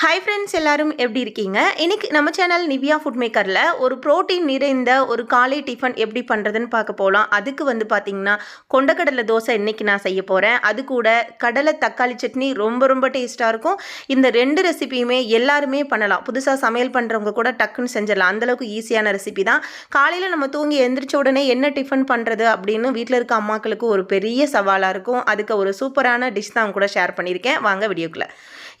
Hi friends எல்லாரும் எப்படி இருக்கீங்க? இன்னைக்கு நம்ம சேனல் நிவியா ஃபுட் மேக்கரில் ஒரு ப்ரோட்டீன் நிறைந்த ஒரு காலை டிஃபன் எப்படி பண்ணுறதுன்னு பார்க்க போகலாம் அதுக்கு வந்து பார்த்தீங்கன்னா கொண்டக்கடலை தோசை இன்றைக்கி நான் செய்ய போகிறேன் அது கூட கடலை தக்காளி சட்னி ரொம்ப ரொம்ப டேஸ்ட்டாக இருக்கும். இந்த ரெண்டு ரெசிபியுமே எல்லாருமே பண்ணலாம். புதுசாக சமையல் பண்ணுறவங்க கூட டக்குன்னு செஞ்சிடலாம். அந்தளவுக்கு ஈஸியான ரெசிபி தான். காலையில் நம்ம தூங்கி எந்திரிச்ச உடனே என்ன டிஃபன் பண்ணுறது அப்படின்னு வீட்டில் இருக்க அம்மாக்களுக்கு ஒரு பெரிய சவாலாக இருக்கும். அதுக்கு ஒரு சூப்பரான டிஷ் தான் கூட ஷேர் பண்ணியிருக்கேன். வாங்க வீடியோக்குள்ளே.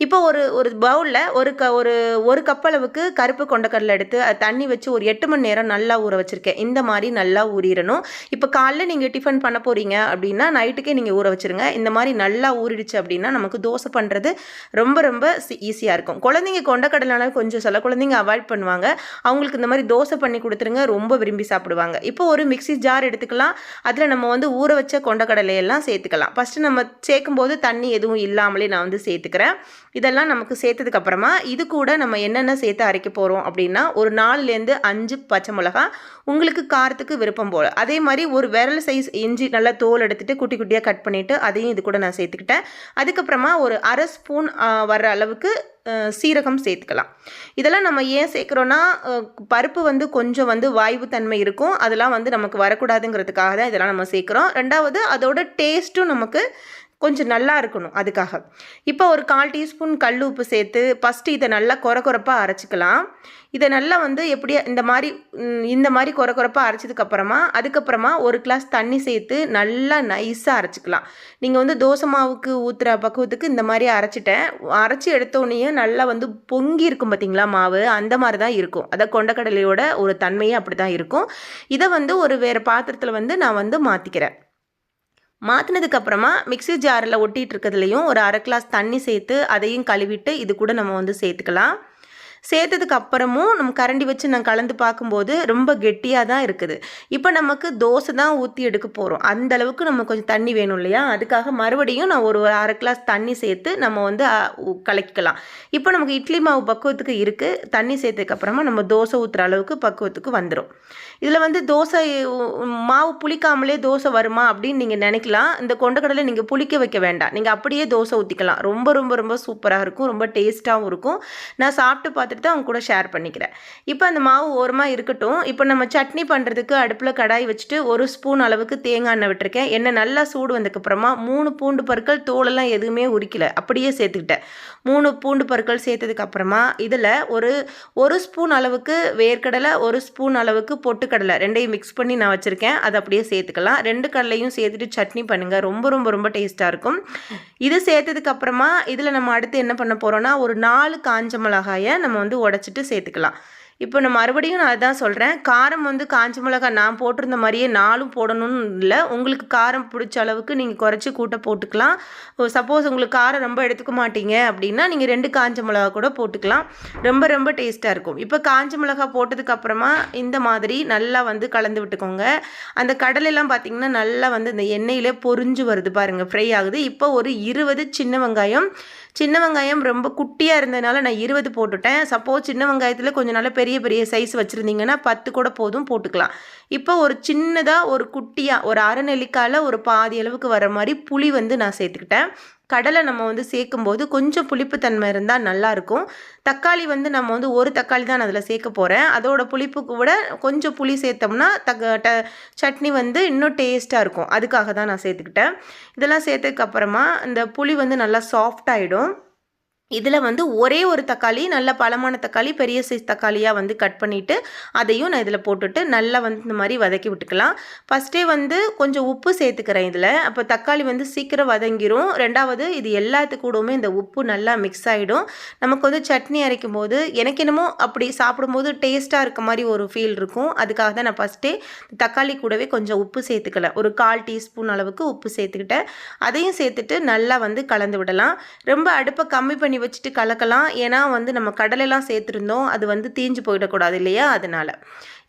இப்போ ஒரு ஒரு பவுலில் ஒரு க ஒரு ஒரு கப் அளவுக்கு கருப்பு கொண்டக்கடலை எடுத்து அது தண்ணி வச்சு ஒரு எட்டு மணி நேரம் நல்லா ஊற வச்சுருக்கேன். இந்த மாதிரி நல்லா ஊறிடணும். இப்போ காலைல நீங்கள் டிஃபன் பண்ண போகிறீங்க அப்படின்னா நைட்டுக்கே நீங்கள் ஊற வச்சுருங்க. இந்த மாதிரி நல்லா ஊறிடுச்சு அப்படின்னா நமக்கு தோசை பண்ணுறது ரொம்ப ரொம்ப ஈஸியாக இருக்கும். குழந்தைங்க கொண்டக்கடலைனால கொஞ்சம் சில குழந்தைங்க அவாய்ட் பண்ணுவாங்க. அவங்களுக்கு இந்த மாதிரி தோசை பண்ணி கொடுத்துருங்க ரொம்ப விரும்பி சாப்பிடுவாங்க. இப்போ ஒரு மிக்ஸி ஜார் எடுத்துக்கலாம். அதில் நம்ம வந்து ஊற வச்ச கொண்டக்கடலையெல்லாம் சேர்த்துக்கலாம். ஃபஸ்ட்டு நம்ம சேர்க்கும்போது தண்ணி எதுவும் இல்லாமலே நான் வந்து சேர்த்துக்கிறேன். இதெல்லாம் நமக்கு சேர்த்ததுக்கு அப்புறமா இது கூட நம்ம என்னென்ன சேர்த்து அரைக்க போகிறோம் அப்படின்னா ஒரு நாலுலேருந்து அஞ்சு பச்சை மிளகா உங்களுக்கு காரத்துக்கு விருப்பம் போல். அதே மாதிரி ஒரு விரல் சைஸ் இஞ்சி நல்லா தோல் எடுத்துகிட்டு குட்டி குட்டியாக கட் பண்ணிவிட்டு அதையும் இது கூட நான் சேர்த்துக்கிட்டேன். அதுக்கப்புறமா ஒரு அரை ஸ்பூன் வர்ற அளவுக்கு சீரகம் சேர்த்துக்கலாம். இதெல்லாம் நம்ம ஏன் சேர்க்குறோன்னா பருப்பு வந்து கொஞ்சம் வந்து வாய்வு தன்மை இருக்கும். அதெல்லாம் வந்து நமக்கு வரக்கூடாதுங்கிறதுக்காக தான் இதெல்லாம் நம்ம சேர்க்குறோம். ரெண்டாவது அதோட டேஸ்ட்டும் நமக்கு கொஞ்சம் நல்லா இருக்கணும் அதுக்காக. இப்போ ஒரு கால் டீஸ்பூன் கல் உப்பு சேர்த்து ஃபஸ்ட்டு இதை நல்லா கொர கொரப்பாக அரைச்சிக்கலாம். இதை நல்லா வந்து எப்படியா இந்த மாதிரி இந்த மாதிரி கொர கொரப்பாக அரைச்சதுக்கப்புறமா அதுக்கப்புறமா ஒரு கிளாஸ் தண்ணி சேர்த்து நல்லா நைஸாக அரைச்சிக்கலாம். நீங்கள் வந்து தோசை மாவுக்கு ஊற்றுற பக்குவத்துக்கு இந்த மாதிரி அரைச்சிட்டேன். அரைச்சி எடுத்தோடனே நல்லா வந்து பொங்கி இருக்கும் பார்த்தீங்களா மாவு? அந்த மாதிரி தான் இருக்கும். அதை கொண்டக்கடலையோட ஒரு தன்மையே அப்படி தான் இருக்கும். இதை வந்து ஒரு வேறு பாத்திரத்தில் வந்து நான் வந்து மாற்றிக்கிறேன் மாற்றினதுக்கு அப்புறமா மிக்ஸி ஜாரில் ஒட்டிகிட்டு இருக்கிறதுலையும் ஒரு அரை கிளாஸ் தண்ணி சேர்த்து அதையும் கழுவிட்டு இது கூட நம்ம வந்து சேர்த்துக்கலாம். சேர்த்ததுக்கு அப்புறமும் நம்ம கரண்டி வச்சு நான் கலந்து பார்க்கும்போது ரொம்ப கெட்டியாக தான் இருக்குது. இப்போ நமக்கு தோசை தான் ஊற்றி எடுக்க போகிறோம் அந்த அளவுக்கு நம்ம கொஞ்சம் தண்ணி வேணும் இல்லையா? அதுக்காக மறுபடியும் நான் ஒரு அரை கிளாஸ் தண்ணி சேர்த்து நம்ம வந்து கலக்கிக்கலாம். இப்போ நமக்கு இட்லி மாவு பக்குவத்துக்கு இருக்குது தண்ணி சேர்த்ததுக்கு அப்புறமா நம்ம தோசை ஊற்றுற அளவுக்கு பக்குவத்துக்கு வந்துடும் இதில் வந்து தோசை மாவு புளிக்காமலே தோசை வருமா அப்படின்னு நீங்கள் நினைக்கலாம். இந்த கொண்டக்கடலை நீங்கள் புளிக்க வைக்க வேண்டாம். நீங்கள் அப்படியே தோசை ஊற்றிக்கலாம் ரொம்ப ரொம்ப ரொம்ப சூப்பராக இருக்கும். ரொம்ப டேஸ்ட்டாகவும் இருக்கும். நான் சாப்பிட்டு பார்த்துட்டு தான் அவங்க கூட ஷேர் பண்ணிக்கிறேன். இப்போ அந்த மாவு ஓரமாக இருக்கட்டும். இப்போ நம்ம சட்னி பண்ணுறதுக்கு அடுப்பில் கடாய் வச்சுட்டு ஒரு ஸ்பூன் அளவுக்கு தேங்காய் எண்ணெய் விட்டுருக்கேன். எண்ணெய் நல்லா சூடு வந்ததுக்கப்புறமா மூணு பூண்டு பற்கள் தோலெல்லாம் எதுவுமே உரிக்கல. அப்படியே சேர்த்துக்கிட்டேன். மூணு பூண்டு பற்கள் சேர்த்ததுக்கப்புறமா இதில் ஒரு ஒரு ஸ்பூன் அளவுக்கு வேர்க்கடலை ஒரு ஸ்பூன் அளவுக்கு பொட்டுக்கடலை ரெண்டையும் மிக்ஸ் பண்ணி நான் வச்சுருக்கேன். அதை அப்படியே சேர்த்துக்கலாம். ரெண்டு கடலையும் சேர்த்துட்டு சட்னி பண்ணுங்கள் ரொம்ப ரொம்ப ரொம்ப டேஸ்ட்டாக இருக்கும். இது சேர்த்ததுக்கப்புறமா இதில் நம்ம அடுத்து என்ன பண்ண போகிறோம்னா ஒரு நாலு காஞ்ச மிளகாயை நம்ம வந்து உடச்சிட்டு சேர்த்துக்கலாம். இப்போ நான் மறுபடியும் நான் அதான் சொல்கிறேன் காரம் வந்து காஞ்ச மிளகாய் நான் போட்டிருந்த மாதிரியே நாலும் போடணும்னு இல்லை. உங்களுக்கு காரம் பிடிச்ச அளவுக்கு நீங்கள் குறைச்சி கூட்ட போட்டுக்கலாம். சப்போஸ் உங்களுக்கு காரம் ரொம்ப எடுத்துக்க மாட்டீங்க அப்படின்னா நீங்கள் ரெண்டு காஞ்ச மிளகா கூட போட்டுக்கலாம். ரொம்ப ரொம்ப டேஸ்ட்டாக இருக்கும். இப்போ காஞ்ச மிளகா போட்டதுக்கப்புறமா இந்த மாதிரி நல்லா வந்து கலந்து விட்டுக்கோங்க. அந்த கடலையெல்லாம் பார்த்திங்கன்னா நல்லா வந்து இந்த எண்ணெயிலே பொரிஞ்சு வருது பாருங்கள் ஃப்ரை ஆகுது. இப்போ ஒரு இருபது சின்ன வெங்காயம் சின்ன வெங்காயம் ரொம்ப குட்டியாக இருந்ததுனால நான் இருபது போட்டுட்டேன். சப்போஸ் சின்ன வெங்காயத்தில் கொஞ்சம் நல்ல பெரிய பெரிய சைஸ் வச்சுருந்தீங்கன்னா பத்து கூட போதும் போட்டுக்கலாம். இப்போ ஒரு சின்னதாக ஒரு குட்டியாக ஒரு அரை நெல்லிக்காயில் ஒரு பாதி அளவுக்கு வர மாதிரி புளி வந்து நான் சேர்த்துக்கிட்டேன். கடலை நம்ம வந்து சேர்க்கும்போது கொஞ்சம் புளிப்புத்தன்மை இருந்தால் நல்லாயிருக்கும். தக்காளி வந்து நம்ம வந்து ஒரு தக்காளி தான் நான் அதில் சேர்க்க போகிறேன் அதோட புளிப்புக்கு கூட கொஞ்சம் புளி சேர்த்தோம்னா தக்க ட சட்னி வந்து இன்னும் டேஸ்ட்டாக இருக்கும். அதுக்காக தான் நான் சேர்த்துக்கிட்டேன். இதெல்லாம் சேர்த்ததுக்கப்புறமா இந்த புளி வந்து நல்லா சாஃப்ட் ஆகிடும் இதில் வந்து ஒரே ஒரு தக்காளி நல்ல பழமான தக்காளி பெரிய சைஸ் தக்காளியாக வந்து கட் பண்ணிவிட்டு அதையும் நான் இதில் போட்டுட்டு நல்லா வந்து இந்த மாதிரி வதக்கி விட்டுக்கலாம். ஃபஸ்ட்டே வந்து கொஞ்சம் உப்பு சேர்த்துக்கிறேன் இதில். அப்போ தக்காளி வந்து சீக்கிரம் வதங்கிரும். ரெண்டாவது இது எல்லாத்து கூடவுமே இந்த உப்பு நல்லா மிக்ஸ் ஆகிடும் நமக்கு வந்து சட்னி அரைக்கும் போது எனக்கு என்னமோ அப்படி சாப்பிடும்போது டேஸ்ட்டாக இருக்க மாதிரி ஒரு ஃபீல் இருக்கும். அதுக்காக தான் நான் ஃபஸ்ட்டே தக்காளி கூடவே கொஞ்சம் உப்பு சேர்த்துக்கல. ஒரு கால் டீஸ்பூன் அளவுக்கு உப்பு சேர்த்துக்கிட்டேன். அதையும் சேர்த்துட்டு நல்லா வந்து கலந்து விடலாம். ரொம்ப அடுப்பை கம்மி பண்ணி வச்சுட்டு கலக்கலாம். ஏன்னா வந்து நம்ம கடலைலாம் சேர்த்துருந்தோம். அது வந்து தீஞ்சு போயிடக்கூடாது இல்லையா? அதனால.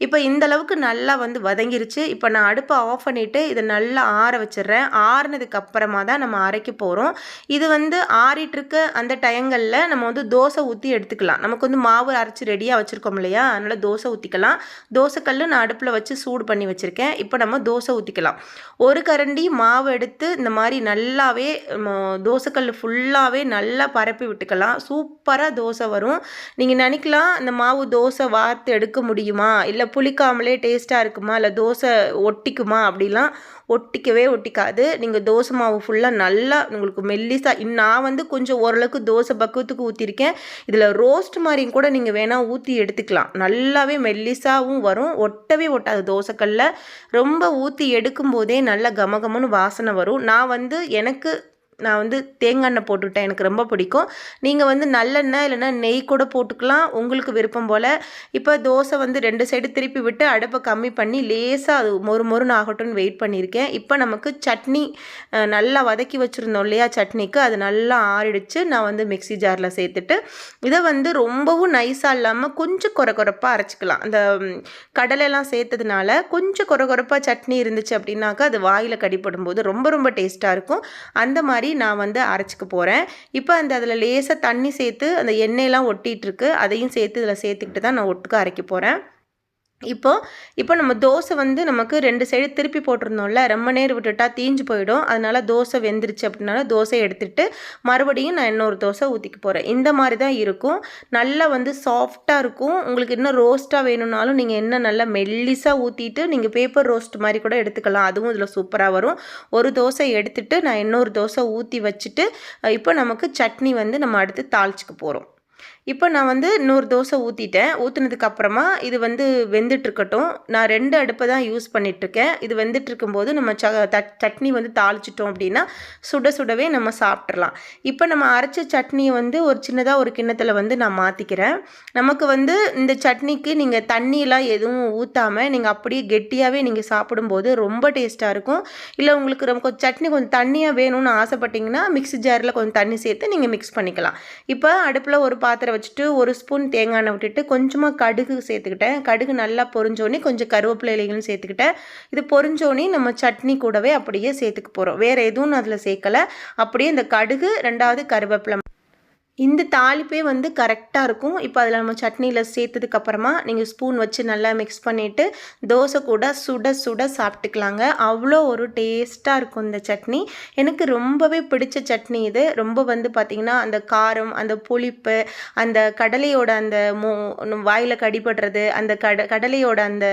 இப்போ இந்த அளவுக்கு நல்லா வந்து வதங்கிருச்சு. இப்போ நான் அடுப்பை ஆஃப் பண்ணிவிட்டு இதை நல்லா ஆற வச்சிடுறேன். ஆறுனதுக்கு அப்புறமா தான் நம்ம அரைக்க போகிறோம் இது வந்து ஆறிட்டுருக்க அந்த டயங்களில் நம்ம வந்து தோசை ஊற்றி எடுத்துக்கலாம். நமக்கு வந்து மாவு அரைச்சி ரெடியாக வச்சுருக்கோம் இல்லையா? அதனால் தோசை ஊற்றிக்கலாம் தோசைக்கல் நான் அடுப்பில் வச்சு சூடு பண்ணி வச்சுருக்கேன். இப்போ நம்ம தோசை ஊற்றிக்கலாம் ஒரு கரண்டி மாவு எடுத்து இந்த மாதிரி நல்லாவே தோசைக்கல் ஃபுல்லாகவே நல்லா பரப்பி விட்டு விட்டுக்கலாம். சூப்பராக தோசை வரும். நீங்கள் நினைக்கலாம் இந்த மாவு தோசை வார்த்து எடுக்க முடியுமா? இல்லை புளிக்காமலே டேஸ்ட்டாக இருக்குமா? இல்லை தோசை ஒட்டிக்குமா? அப்படிலாம் ஒட்டிக்கவே ஒட்டிக்காது. நீங்கள் தோசை மாவு ஃபுல்லாக நல்லா உங்களுக்கு மெல்லிசாக நான் வந்து கொஞ்சம் ஓரளவுக்கு தோசை பக்குவத்துக்கு ஊற்றிருக்கேன் இதில் ரோஸ்ட் மாதிரியும் கூட நீங்கள் வேணால் ஊற்றி எடுத்துக்கலாம். நல்லாவே மெல்லிசாகவும் வரும். ஒட்டவே ஒட்டாது தோசைக்கல்ல. ரொம்ப ஊற்றி எடுக்கும் போதே நல்லா கமகமன்னு வாசனை வரும். நான் வந்து எனக்கு நான் வந்து தேங்காய் எண்ணெய் போட்டுவிட்டேன் எனக்கு ரொம்ப பிடிக்கும். நீங்கள் வந்து நல்லெண்ணெய் இல்லைன்னா நெய் கூட போட்டுக்கலாம். உங்களுக்கு விருப்பம் போல். இப்போ தோசை வந்து ரெண்டு சைடு திருப்பி விட்டு அடுப்பை கம்மி பண்ணி லேசாக அது மொறு மொறுன்னு ஆகட்டும்னு வெயிட் பண்ணியிருக்கேன். இப்போ நமக்கு சட்னி நல்லா வதக்கி வச்சுருந்தோம் இல்லையா சட்னிக்கு? அது நல்லா ஆறிடுச்சு. நான் வந்து மிக்சி ஜாரில் சேர்த்துட்டு இதை வந்து ரொம்பவும் நைஸாக இல்லாமல் கொஞ்சம் குறை குறைப்பாக அரைச்சிக்கலாம். அந்த கடலைலாம் சேர்த்ததுனால கொஞ்சம் குறை குறைப்பாக சட்னி இருந்துச்சு அப்படின்னாக்கா அது வாயில் கடிப்படும் போது ரொம்ப ரொம்ப டேஸ்ட்டாக இருக்கும். அந்த மாதிரி மாதிரி நான் வந்து அரைச்சிக்க போகிறேன் இப்போ அந்த அதில் லேசாக தண்ணி சேர்த்து அந்த எண்ணெயெலாம் ஒட்டிகிட்ருக்கு அதையும் சேர்த்து இதில் சேர்த்துக்கிட்டு தான் நான் ஒட்டுக்க அரைக்க போகிறேன் இப்போது இப்போ நம்ம தோசை வந்து நமக்கு ரெண்டு சைடு திருப்பி போட்டிருந்தோம்ல ரொம்ப நேரம் விட்டுட்டா தீஞ்சு போயிடும். அதனால் தோசை வெந்துருச்சு அப்படின்னால தோசை எடுத்துகிட்டு மறுபடியும் நான் இன்னொரு தோசை ஊற்றிக்க போகிறேன் இந்த மாதிரி தான் இருக்கும். நல்லா வந்து சாஃப்டாக இருக்கும். உங்களுக்கு இன்னும் ரோஸ்ட்டாக வேணும்னாலும் நீங்கள் என்ன நல்லா மெல்லிஸாக ஊற்றிட்டு நீங்கள் பேப்பர் ரோஸ்ட் மாதிரி கூட எடுத்துக்கலாம். அதுவும் இதில் சூப்பராக வரும். ஒரு தோசை எடுத்துகிட்டு நான் இன்னொரு தோசை ஊற்றி வச்சுட்டு இப்போ நமக்கு சட்னி வந்து நம்ம அடுத்து தாளிச்சிக்க போகிறோம் இப்போ நான் வந்து நூறு தோசை ஊற்றிட்டேன் ஊற்றுனதுக்கு அப்புறமா இது வந்து வெந்துட்டுருக்கட்டும். நான் ரெண்டு அடுப்பை தான் யூஸ் பண்ணிகிட்ருக்கேன் இது வெந்துட்டுருக்கும்போது நம்ம ச சட்னி வந்து தாளிச்சிட்டோம் அப்படின்னா சுட சுடவே நம்ம சாப்பிட்றலாம் இப்போ நம்ம அரைச்ச சட்னியை வந்து ஒரு சின்னதாக ஒரு கிண்ணத்தில் வந்து நான் மாற்றிக்கிறேன் நமக்கு வந்து இந்த சட்னிக்கு நீங்கள் தண்ணியெலாம் எதுவும் ஊற்றாமல் நீங்கள் அப்படியே கெட்டியாகவே நீங்கள் சாப்பிடும்போது ரொம்ப டேஸ்ட்டாக இருக்கும். இல்லை உங்களுக்கு ரொம்ப கொஞ்சம் சட்னி கொஞ்சம் தண்ணியாக வேணும்னு ஆசைப்பட்டிங்கன்னா மிக்ஸி ஜாரில் கொஞ்சம் தண்ணி சேர்த்து நீங்கள் மிக்ஸ் பண்ணிக்கலாம். இப்போ அடுப்பில் ஒரு பாத்திரம் வச்சுட்டு ஒரு ஸ்பூன் தேங்காய் எண்ணெய் விட்டுட்டு கொஞ்சமாக கடுகு சேர்த்துக்கிட்டேன். கடுகு நல்லா பொறிஞ்சோன்னே கொஞ்சம் கருவேப்பிலை இலைகளும் சேர்த்துக்கிட்டேன். இது பொறிஞ்சோன்னே நம்ம சட்னி கூடவே அப்படியே சேர்த்துக்க போகிறோம் வேறு எதுவும் அதில் சேர்க்கலை. அப்படியே இந்த கடுகு ரெண்டாவது கருவேப்பிலை இந்த தாளிப்பே வந்து கரெக்டாக இருக்கும். இப்போ அதில் நம்ம சட்னியில் சேர்த்ததுக்கப்புறமா நீங்கள் ஸ்பூன் வச்சு நல்லா மிக்ஸ் பண்ணிவிட்டு தோசை கூட சுட சுட சாப்பிட்டுக்கலாங்க. அவ்வளோ ஒரு டேஸ்ட்டாக இருக்கும் இந்த சட்னி. எனக்கு ரொம்பவே பிடிச்ச சட்னி இது. ரொம்ப வந்து பார்த்திங்கன்னா அந்த காரம் அந்த புளிப்பு அந்த கடலையோட அந்த மோ வாயில் கடிபடுறது அந்த கட கடலையோட அந்த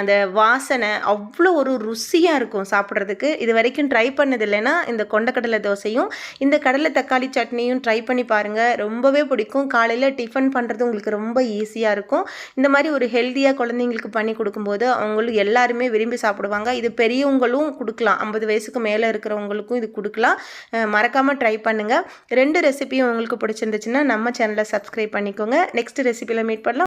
அந்த வாசனை அவ்வளோ ஒரு ருசியாக இருக்கும் சாப்பிட்றதுக்கு. இது வரைக்கும் ட்ரை பண்ணது இல்லைன்னா இந்த கொண்டக்கடலை தோசையும் இந்த கடலை தக்காளி சட்னியும் ட்ரை பண்ணி பாருங்கள் ரொம்பவே பிடிக்கும். காலையில் டிஃபன் பண்ணுறது உங்களுக்கு ரொம்ப ஈஸியாக இருக்கும். இந்த மாதிரி ஒரு ஹெல்த்தியாக குழந்தைங்களுக்கு பண்ணி கொடுக்கும்போது அவங்களும் எல்லாருமே விரும்பி சாப்பிடுவாங்க. இது பெரியவங்களும் கொடுக்கலாம். ஐம்பது வயசுக்கு மேலே இருக்கிறவங்களுக்கும் இது கொடுக்கலாம். மறக்காமல் ட்ரை பண்ணுங்கள் ரெண்டு ரெசிபியும் உங்களுக்கு பிடிச்சிருந்துச்சுன்னா நம்ம சேனலை சப்ஸ்கிரைப் பண்ணிக்கோங்க. நெக்ஸ்ட் ரெசிபியில் மீட் பண்ணலாம்.